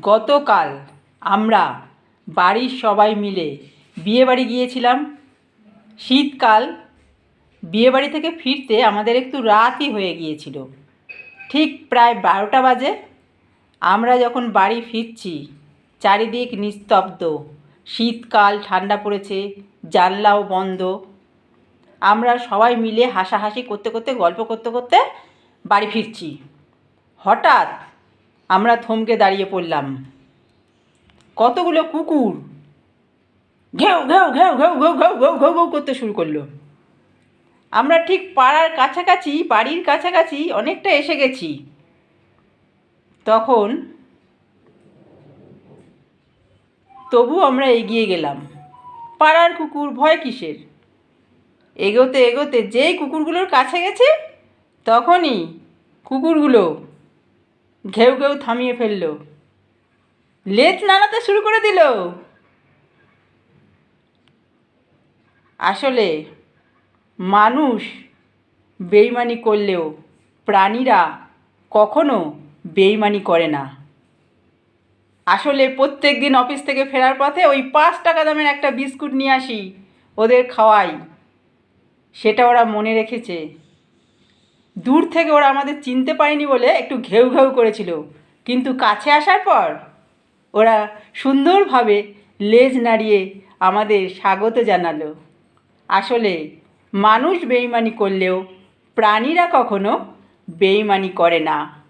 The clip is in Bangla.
গতকাল আমরা বাড়ির সবাই মিলে বিয়েবাড়ি গিয়েছিলাম। শীতকাল, বিয়েবাড়ি থেকে ফিরতে আমাদের একটু রাতই হয়ে গিয়েছিল। ঠিক প্রায় বারোটা বাজে। আমরা যখন বাড়ি ফিরছি, চারিদিক নিস্তব্ধ। শীতকাল, ঠান্ডা পড়েছে, জানলাও বন্ধ। আমরা সবাই মিলে হাসাহাসি করতে করতে, গল্প করতে করতে বাড়ি ফিরছি। হঠাৎ আমরা থমকে দাঁড়িয়ে পড়লাম। কতগুলো কুকুর? ঘেউ ঘেউ ঘেউ ঘেউ ঘেউ ঘেউ ঘেউ ঘেউ ঘেউ করতে শুরু করল। আমরা ঠিক পাড়ার কাছাকাছি, বাড়ির কাছাকাছি অনেকটা এসে গেছি। তখন তবু আমরা এগিয়ে গেলাম। পাড়ার কুকুর ভয় কিসের? এগোতে এগোতে যেই কুকুরগুলোর কাছে গেছে, তখনই কুকুরগুলো ঘেউ ঘেউ থামিয়ে ফেলল। লেজ নাড়াতে শুরু করে দিল। আসলে মানুষ বেইমানি করলেও প্রাণীরা কখনো বেইমানি করে না। আসলে প্রত্যেক দিন অফিস থেকে ফেরার পথে ওই পাঁচ টাকা দামের একটা বিস্কুট নিয়ে আসি, ওদের খাওয়াই। সেটা ওরা মনে রেখেছে। দূর থেকে ওরা আমাদের চিনতে পারেনি বলে একটু ঘেউ ঘেউ করেছিল। কিন্তু কাছে আসার পর ওরা সুন্দরভাবে লেজ নাড়িয়ে আমাদের স্বাগত জানালো। আসলে মানুষ বেইমানি করলেও প্রাণীরা কখনো বেইমানি করে না।